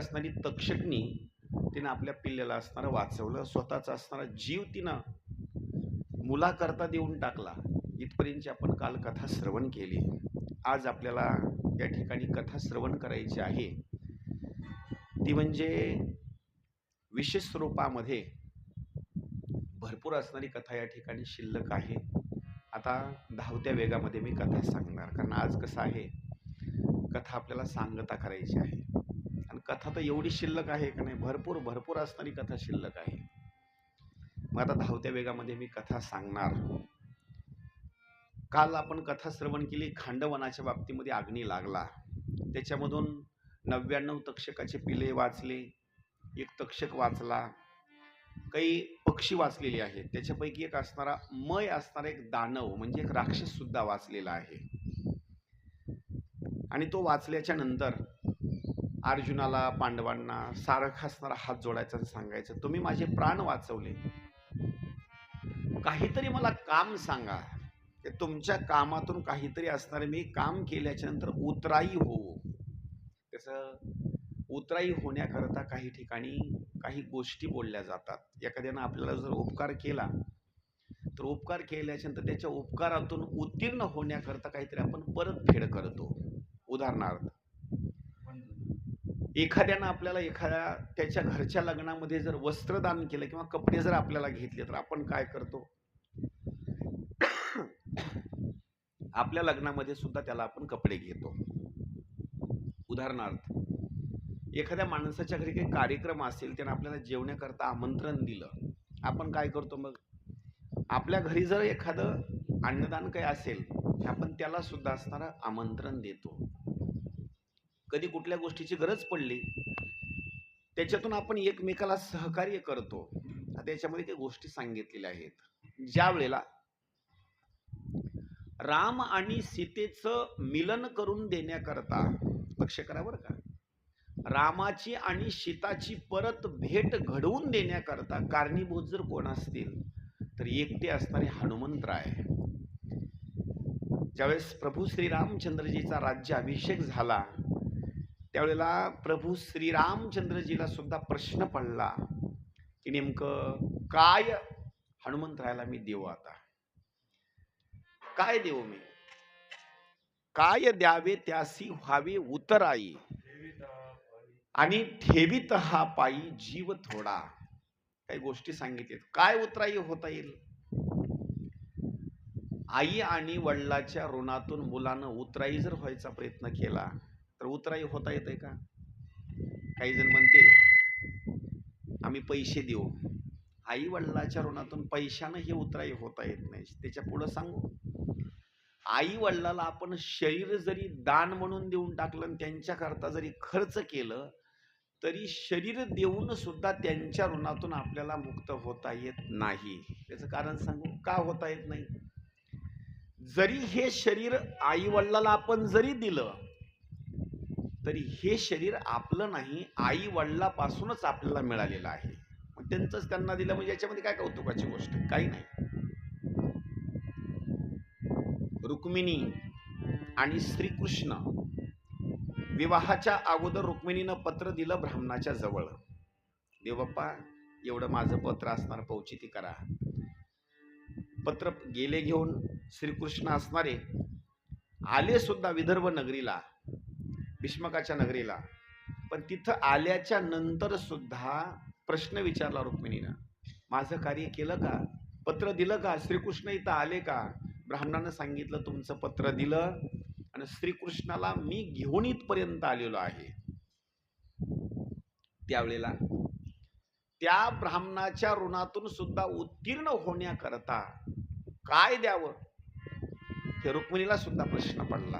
असणारी तक्षकनी तिनं आपल्या पिल्ल्याला असणारं वाचवलं स्वतःचा असणारा जीव तिनं मुलाकरता देऊन टाकला. इथपर्यंतची आपण काल कथा श्रवण केली. आज आपल्याला या ठिकाणी कथा श्रवण करायची आहे. ती म्हणजे विशेष स्वरूपामध्ये भरपूर असणारी कथा या ठिकाणी शिल्लक आहे. आता धावत्या वेगामध्ये मी कथा सांगणार कारण आज कसं आहे कथा आपल्याला सांगता करायची आहे. कथा तर एवढी शिल्लक आहे का नाही? भरपूर भरपूर असणारी कथा शिल्लक आहे. मग आता धावत्या वेगामध्ये मी कथा सांगणार. काल आपण कथा श्रवण केली खांडवनाच्या बाबतीमध्ये अग्नी लागला. त्याच्यामधून नव्याण्णव तक्षकाचे पिले वाचले एक तक्षक वाचला. काही पक्षी वाचलेले आहेत. त्याच्यापैकी एक असणारा मय असणारा एक दानव म्हणजे एक राक्षस सुद्धा वाचलेला आहे. आणि तो वाचल्याच्या नंतर अर्जुनाला पांडवांना सारख असणारा हात जोडायचा सांगायचं तुम्ही माझे प्राण वाचवले. काहीतरी मला काम सांगा. ते तुमच्या कामातून काहीतरी असणारे मी काम केल्याच्यानंतर उतराई हो. त्याचं उतराई होण्याकरता काही ठिकाणी काही गोष्टी बोलल्या जातात. एखाद्यानं आपल्याला जर उपकार केला तर उपकार केल्याच्यानंतर त्याच्या उपकारातून उत्तीर्ण होण्याकरता काहीतरी आपण परतफेड करतो. उदाहरणार्थ एखाद्यानं आपल्याला एखाद्या त्याच्या घरच्या लग्नामध्ये जर वस्त्रदान केलं किंवा कपडे जर आपल्याला घेतले तर आपण काय करतो? आपल्या लग्नामध्ये सुद्धा त्याला आपण कपडे घेतो. उदाहरणार्थ एखाद्या माणसाच्या घरी काही कार्यक्रम असेल त्यानं आपल्याला जेवण्याकरता आमंत्रण दिलं आपण काय करतो मग? आपल्या घरी जर एखादं अन्नदान काही असेल आपण त्याला सुद्धा असणारं आमंत्रण देतो. कधी कुठल्या गोष्टीची गरज पडली त्याच्यातून आपण एकमेकाला सहकार्य करतो. आता याच्यामध्ये काही गोष्टी सांगितलेल्या आहेत. ज्या वेळेला राम आणि सीतेचं मिलन करून देण्याकरता लक्ष करा बरं का रामाची आणि सीताची परत भेट घडवून देण्याकरता कारणीभूत जर कोण असतील तर एकटे असणारे हनुमंतराय ज्यावेळेस प्रभू श्रीरामचंद्रजीचा राज्य अभिषेक झाला त्यावेळेला प्रभू श्रीरामचंद्रजीला सुद्धा प्रश्न पडला की नेमकं काय हनुमंतरायाला मी देऊ आता? काय देऊ मी? काय द्यावे त्यासी व्हावे उतराई. आणि ठेवीत हा पायी जीव थोडा. काही गोष्टी सांगितल्या काय उतराई होता येईल? आई आणि वडिलाच्या ऋणातून मुलानं उतराई जर व्हायचा प्रयत्न केला तर उतराई होता येते का? काही जण म्हणतील आम्ही पैसे देऊ. आई वडिलाच्या ऋणातून पैशानं हे उतराई होता येत नाही. त्याच्या पुढं सांगू? आई वडिलाला आपण शरीर जरी दान म्हणून देऊन टाकलं आणि त्यांच्याकरता जरी खर्च केलं तरी शरीर देऊन सुद्धा त्यांच्या ऋणातून आपल्याला मुक्त होता येत नाही. त्याचं कारण सांगू? का होता येत नाही? जरी हे शरीर आई वडिलाला आपण जरी दिलं तरी हे शरीर आपलं नाही आई वडिलापासूनच आपल्याला मिळालेलं आहे. मग त्यांचंच त्यांना दिलं म्हणजे याच्यामध्ये काय कौतुकाची गोष्ट? काही नाही. रुक्मिणी आणि श्रीकृष्ण विवाहाच्या अगोदर रुक्मिणीनं पत्र दिलं ब्राह्मणाच्या जवळ. देवप्पा एवढं माझं पत्र असणार पौचिती करा. पत्र गेले घेऊन श्रीकृष्ण असणारे आले सुद्धा विदर्भ नगरीला भीष्मकाच्या नगरीला. पण तिथं आल्याच्यानंतर सुद्धा प्रश्न विचारला रुक्मिणीनं. माझं कार्य केलं का? पत्र दिलं का? श्रीकृष्ण इथं आले का? ब्राह्मणानं सांगितलं तुमचं पत्र दिलं आणि श्रीकृष्णाला मी घेऊन इथपर्यंत आलेलो आहे. त्यावेळेला त्या ब्राह्मणाच्या ऋणातून सुद्धा उत्तीर्ण होण्याकरता काय द्यावं? हे रुक्मिणीला सुद्धा प्रश्न पडला.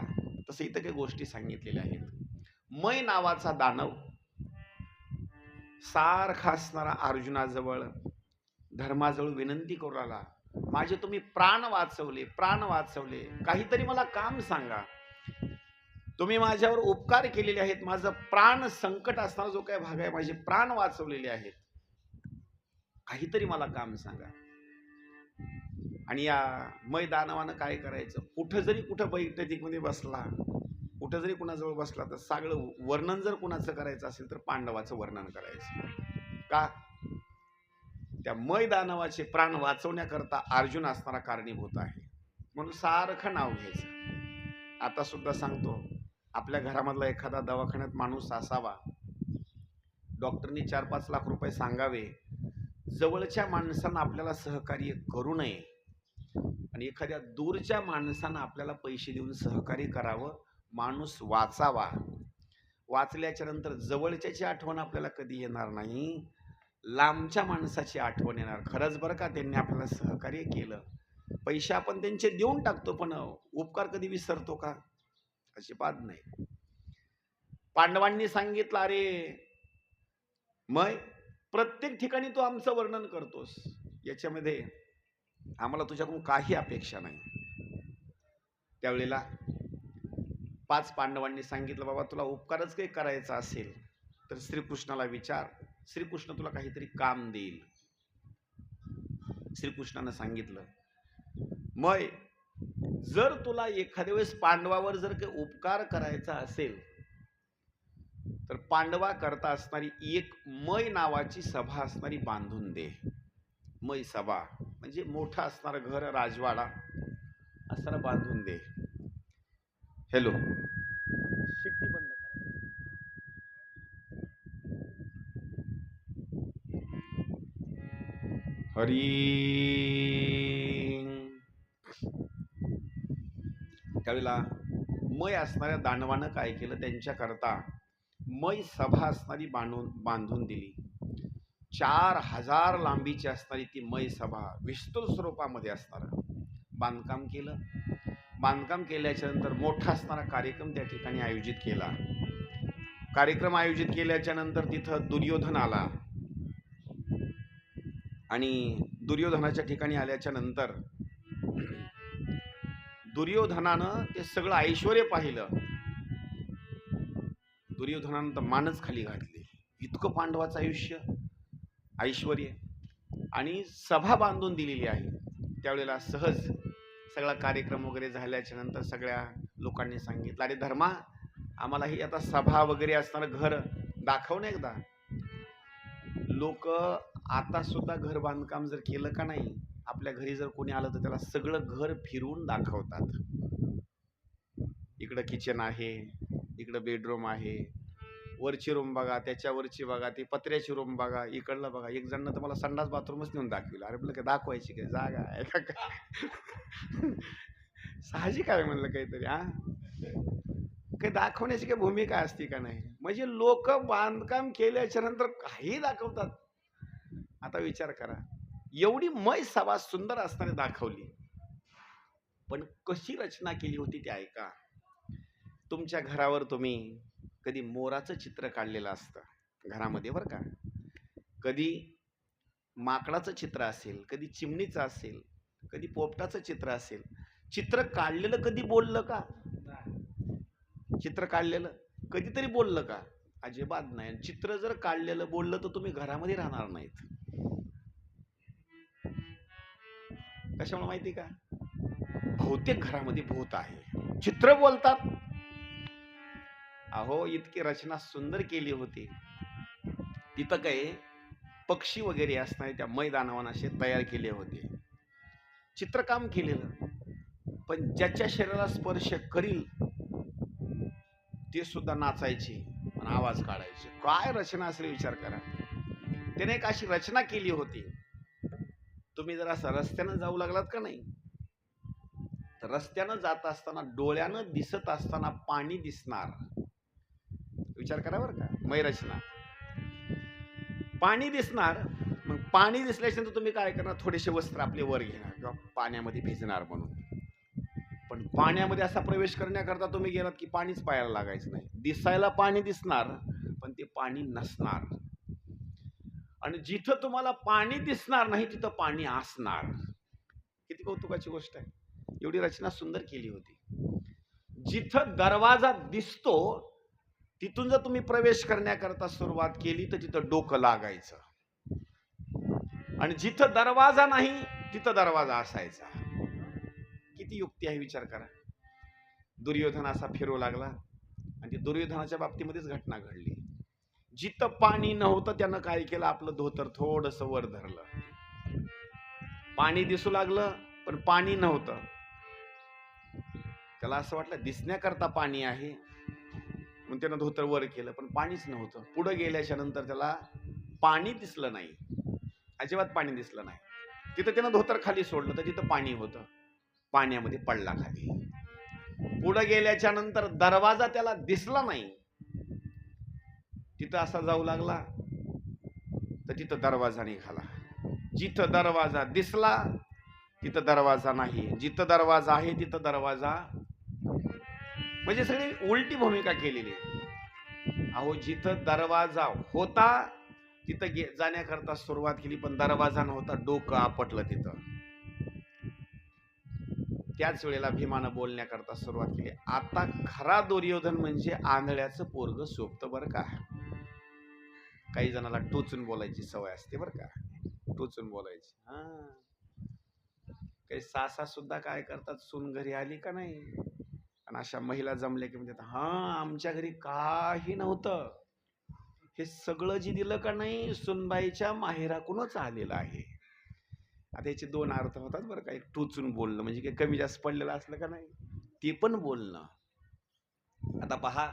तसं इथं काही गोष्टी सांगितलेल्या आहेत. मय नावाचा दानव सारखा असणारा अर्जुनाजवळ धर्माजवळ विनंती करू लागला माझे तुम्ही प्राण वाचवले प्राण वाचवले काहीतरी मला काम सांगा. तुम्ही माझ्यावर उपकार केलेले आहेत माझं प्राण संकट असणारा जो काय भाग आहे माझे प्राण वाचवलेले आहेत. काहीतरी मला काम सांगा. आणि या मैदानवानं काय करायचं? कुठं जरी कुठं बैठकीमध्ये बसला कुठं जरी कुणाजवळ बसला तर सगळं वर्णन जर कुणाचं करायचं असेल तर पांडवाचं वर्णन करायचं. का? त्या मैदानवाचे प्राण वाचवण्याकरता अर्जुन असणारा कारणीभूत आहे. म्हणून सारखं नाव घ्यायचं. आता सुद्धा सांगतो आपल्या घरामधला एखादा दवाखान्यात माणूस असावा. डॉक्टरनी चार पाच लाख रुपये सांगावे. जवळच्या माणसांना आपल्याला सहकार्य करू नये. आणि एखाद्या दूरच्या माणसानं आपल्याला पैसे देऊन सहकार्य करावं माणूस वाचावा. वाचल्याच्या नंतर जवळच्याची आठवण आपल्याला कधी येणार नाही. लांबच्या माणसाची आठवण येणार. खरंच बरं का त्यांनी आपल्याला सहकार्य केलं. पैसे आपण त्यांचे देऊन टाकतो पण उपकार कधी विसरतो का? अजिबात नाही. पांडवांनी सांगितलं अरे मय प्रत्येक ठिकाणी तू आमचं वर्णन करतोस. याच्यामध्ये आम्हाला तुझ्याकडून काही अपेक्षा नाही. त्यावेळेला पाच पांडवांनी सांगितलं बाबा तुला उपकारच काही करायचा असेल तर श्रीकृष्णाला विचार. श्रीकृष्ण तुला काहीतरी काम देईल. श्रीकृष्णानं सांगितलं मय जर तुला एखाद्या वेळेस पांडवावर जर काही उपकार करायचा असेल तर पांडवा करता असणारी एक मय नावाची सभा असणारी बांधून दे. मय सभा. म्हणजे मोठा असणारं घर राजवाडा असणारा बांधून दे. हॅलो शिट्टी बंद करा. हरी त्यावेळेला मय असणाऱ्या दानवानं काय केलं? त्यांच्याकरता मय सभा असणारी बांधून बांधून दिली. चार हजार लांबीची असणारी ती मय सभा विस्तृत स्वरूपामध्ये असणार. बांधकाम केलं. बांधकाम केल्याच्यानंतर मोठा असणारा कार्यक्रम त्या ठिकाणी आयोजित केला. कार्यक्रम आयोजित केल्याच्यानंतर तिथं दुर्योधन आला. आणि दुर्योधनाच्या ठिकाणी आल्याच्यानंतर दुर्योधनानं ते सगळं ऐश्वर पाहिलं. दुर्योधनानं तर मानच खाली घातली. इतकं पांडवाचं आयुष्य. ऐश्वर आणि सभा बांधून दिलेली आहे. त्यावेळेला सहज सगळा कार्यक्रम वगैरे झाल्याच्यानंतर सगळ्या लोकांनी सांगितलं अरे धर्मा आम्हाला ही आता सभा वगैरे असणारं घर दाखव ना एकदा. लोक आता सुद्धा घर बांधकाम जर केलं का नाही आपल्या घरी जर कोणी आलं तर त्याला सगळं घर फिरून दाखवतात. इकडं किचन आहे इकडं बेडरूम आहे वरची रूम बघा त्याच्यावरची बघा ती पत्र्याची रूम बघा इकडलं बघा. एक जण तर मला संडास बाथरूमच नेऊन दाखविलं. अरे म्हणलं काय दाखवायची काय? जागा आहे का काय? साहजिक आहे म्हणलं काहीतरी हा? काही दाखवण्याची काही भूमिका असते का नाही? म्हणजे लोक बांधकाम केल्याच्यानंतर काही दाखवतात. आता विचार करा. एवढी मय सभा सुंदर असताना दाखवली. पण कशी रचना केली होती ती ऐका. तुमच्या घरावर तुम्ही कधी मोराचं चित्र काढलेलं असतं घरामध्ये बरं का. कधी माकडाचं चित्र असेल कधी चिमणीचं असेल कधी पोपटाचं चित्र असेल. चित्र काढलेलं कधी बोललं का? चित्र काढलेलं कधीतरी बोललं का? अजिबात नाही. चित्र जर काढलेलं बोललं तर तुम्ही घरामध्ये राहणार नाहीत. कशामुळे माहिती का? बहुतेक घरामध्ये भूत आहे. चित्र बोलतात अहो इतकी रचना सुंदर केली होती. तिथं काय पक्षी वगैरे असणारे त्या मैदानावर असे तयार केले होते. चित्रकाम केलेलं. पण ज्याच्या शरीराला स्पर्श करील ते सुद्धा नाचायचे आणि आवाज काढायचे. काय रचना असेल विचार करा. त्याने एक अशी रचना केली होती. तुम्ही जर असं रस्त्यानं जाऊ लागलात का नाही? तर रस्त्यानं जात असताना डोळ्यानं दिसत असताना पाणी दिसणार. विचार करा बरं का. मय रचना पाणी दिसणार मग पाणी दिसल्याच्या नंतर तुम्ही काय करणार? थोडेसे वस्त्र आपले वर घेणार किंवा पाण्यामध्ये भिजणार म्हणून. पण पाण्यामध्ये असा प्रवेश करण्याकरता तुम्ही गेलात की पाणीच पाहायला लागायचं नाही. दिसायला पाणी दिसणार पण ते पाणी नसणार. आणि जिथं तुम्हाला पाणी दिसणार नाही तिथं पाणी असणार. किती कौतुकाची गोष्ट आहे. एवढी रचना सुंदर केली होती. जिथं दरवाजा दिसतो तिथून जर तुम्ही प्रवेश करण्याकरता सुरुवात केली तर तिथं डोकं लागायचं. आणि जिथं दरवाजा नाही तिथं दरवाजा असायचा. किती युक्ती आहे विचार करा. दुर्योधन असा फिरू लागला. आणि ती दुर्योधनाच्या बाबतीमध्येच घटना घडली. जिथं पाणी नव्हतं त्यानं काय केलं? आपलं धोतर थोडस वर धरलं. पाणी दिसू लागलं पण पाणी नव्हतं. त्याला असं वाटलं दिसण्याकरता पाणी आहे. मग त्यानं धोतर वर केलं पण पाणीच नव्हतं. पुढं गेल्याच्यानंतर त्याला पाणी दिसलं नाही. अजिबात पाणी दिसलं नाही. तिथं त्यानं धोतर खाली सोडलं तर तिथं पाणी होतं. पाण्यामध्ये पडला खाली. पुढं गेल्याच्यानंतर दरवाजा त्याला दिसला नाही. तिथं असा जाऊ लागला तर तिथं दरवाजा निघाला. जिथं दरवाजा दिसला तिथं दरवाजा नाही. जिथं दरवाजा आहे तिथं दरवाजा म्हणजे सगळी उलटी भूमिका केलेली आहे. अहो जिथं दरवाजा होता तिथं गे जाण्याकरता सुरुवात केली पण दरवाजा नव्हता डोकं आपटलं तिथं. त्याच वेळेला भीमानं बोलण्याकरता सुरुवात केली. आता खरा दुर्योधन म्हणजे आंधळ्याचं पोरग सोपत बरं का? काही जणाला टोचून बोलायची सवय असते बरं का? टोचून बोलायची. हा. काही सासा सुद्धा काय करतात? सून घरी आली का नाही? आणि अशा महिला जमल्या की म्हणतात हा आमच्या घरी काही नव्हतं. हे सगळं जे दिलं का नाही सुनबाईच्या माहेराकूनच आलेलं आहे. आता याचे दोन अर्थ होतात बरं का. एक टोचून बोलणं म्हणजे काही कमी जास्त पडलेलं असलं का नाही ते पण बोलणं. आता पहा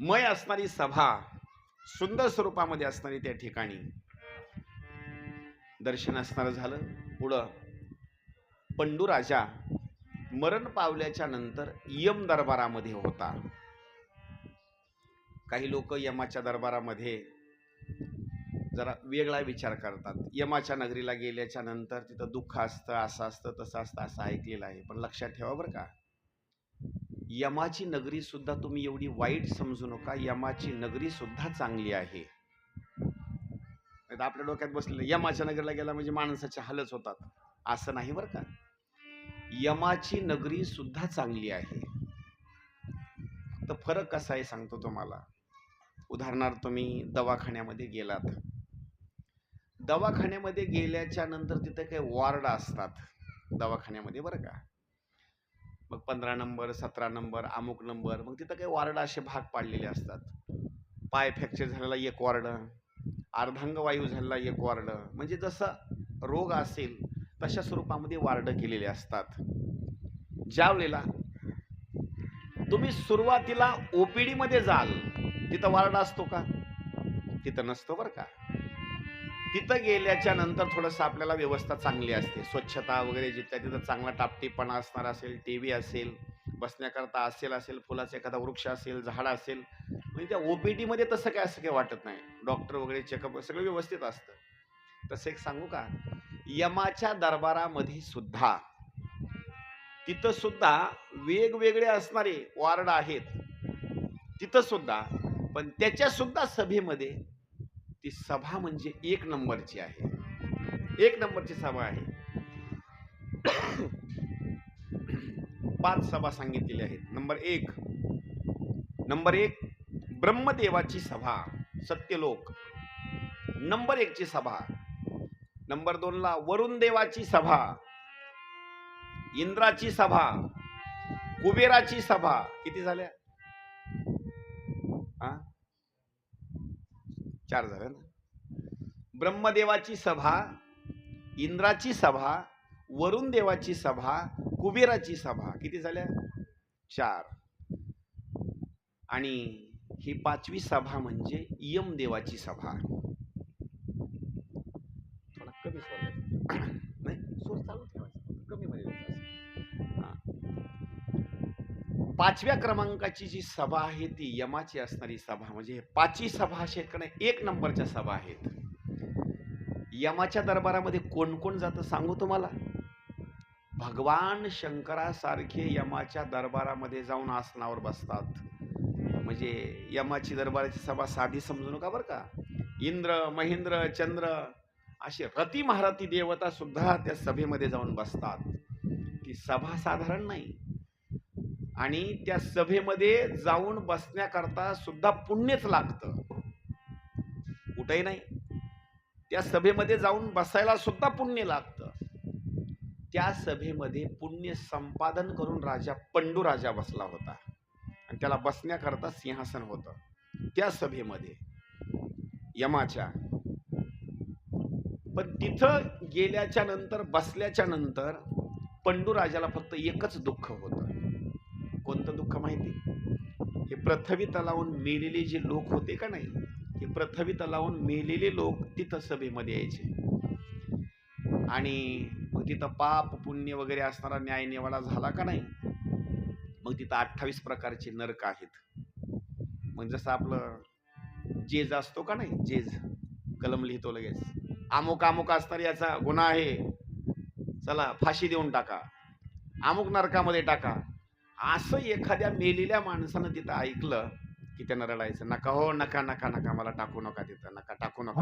मय असणारी सभा सुंदर स्वरूपामध्ये असणारी त्या ठिकाणी दर्शन असणारं झालं पुढं. पंडू राजा मरण पावल्याच्या नंतर यम दरबारामध्ये होता. काही लोक यमाच्या दरबारामध्ये जरा वेगळा विचार करतात. यमाच्या नगरीला गेल्याच्यानंतर तिथं दुःख असतं असं असतं तसं असतं असं ऐकलेलं आहे. पण लक्षात ठेवा बरं का. यमाची नगरी सुद्धा तुम्ही एवढी वाईट समजू नका. यमाची नगरी सुद्धा चांगली आहे. आपल्या डोक्यात बसलेलं यमाच्या नगरीला गेला म्हणजे माणसाचे हालच होतात. असं नाही बरं का? यमाची नगरी सुद्धा चांगली आहे. तर फरक कसा आहे सांगतो तुम्हाला. उदाहरणार्थ तुम्ही दवाखान्यामध्ये गेलात. दवाखान्यामध्ये गेल्याच्यानंतर तिथे काही वॉर्ड असतात दवाखान्यामध्ये बरं का? मग पंधरा नंबर सतरा नंबर अमुक नंबर मग तिथं काही वॉर्ड असे भाग पाडलेले असतात. पाय फ्रॅक्चर झालेला एक वॉर्ड अर्धांगवायू झालेला एक वॉर्ड. म्हणजे जसं रोग असेल तशा स्वरूपामध्ये वार्ड केलेले असतात. ज्या वेळेला तुम्ही सुरुवातीला ओपीडीमध्ये जाल तिथं वार्ड असतो का? तिथं नसतो बरं का. तिथं गेल्याच्यानंतर थोडंसं आपल्याला व्यवस्था चांगली असते. स्वच्छता वगैरे जिथल्या तिथं चांगला टापटीपणा असणार असेल टी असेल बसण्याकरता असेल असेल फुलाचा एखादा वृक्ष असेल झाड असेल म्हणजे त्या ओपीडीमध्ये तसं काय असं काही वाटत नाही. डॉक्टर वगैरे चेकअप सगळं व्यवस्थित असतं. तसं एक सांगू का? यमाच्या दरबारामध्ये सुद्धा तिथं सुद्धा वेगवेगळे असणारे वार्ड आहेत. तिथं सुद्धा पण त्याच्या सुद्धा सभेमध्ये ती सभा म्हणजे एक नंबरची आहे. एक नंबरची सभा आहे. पाच सभा सांगितलेल्या आहेत. नंबर एक. नंबर एक ब्रह्मदेवाची सभा सत्यलोक. नंबर एकची सभा नंबर दोन ला वरुण देवाची सभा इंद्राची सभा कुबेराची सभा. किती झाल्या? चार झाल्या ना. ब्रह्मदेवाची सभा इंद्राची सभा वरुण देवाची सभा कुबेराची सभा. किती झाल्या? चार. आणि ही पाचवी सभा म्हणजे यमदेवाची सभा. पाचव्या क्रमांकाची जी सभा आहे ती यमाची असणारी सभा म्हणजे पाचवी सभा अशा एक नंबरच्या सभा आहेत. यमाच्या दरबारामध्ये कोण कोण जातं सांगू तुम्हाला? भगवान शंकरासारखे यमाच्या दरबारामध्ये जाऊन आसनावर बसतात. म्हणजे यमाची दरबाराची सभा साधी समजू नका बरं का. इंद्र महेंद्र चंद्र असे रती महारती देवता सुद्धा त्या सभेमध्ये जाऊन बसतात. ती सभा साधारण नाही. आणि त्या सभेमध्ये जाऊन बसण्याकरता सुद्धा पुण्यच लागतं. कुठंही नाही. त्या सभेमध्ये जाऊन बसायला सुद्धा पुण्य लागतं. त्या सभेमध्ये पुण्य संपादन करून राजा पंडू राजा बसला होता. आणि त्याला बसण्याकरता सिंहासन होतं. त्या सभेमध्ये यमाच्या. पण तिथं गेल्याच्यानंतर बसल्याच्या नंतर पंडूराजाला फक्त एकच दुःख होतं. कोणतं दुःख माहिती? हे प्रथवी तलावून मेलेले जे लोक होते का नाही हे प्रथवी तलावून मेलेले लोक तिथं सभेमध्ये यायचे. आणि मग तिथं पाप पुण्य वगैरे असणारा न्याय निवाडा झाला का नाही मग तिथं अठ्ठावीस प्रकारचे नरक आहेत. मग जसं आपलं जेज असतो का नाही जेज कलम लिहितो लगेच. अमुक अमुक असणार याचा गुन्हा आहे. चला फाशी देऊन टाका. अमुक नरकामध्ये टाका. असं एखाद्या मेलेल्या माणसानं तिथं ऐकलं की त्यानं रडायचं नका हो नका नका नका मला टाकू नका तिथं नका टाकू नका.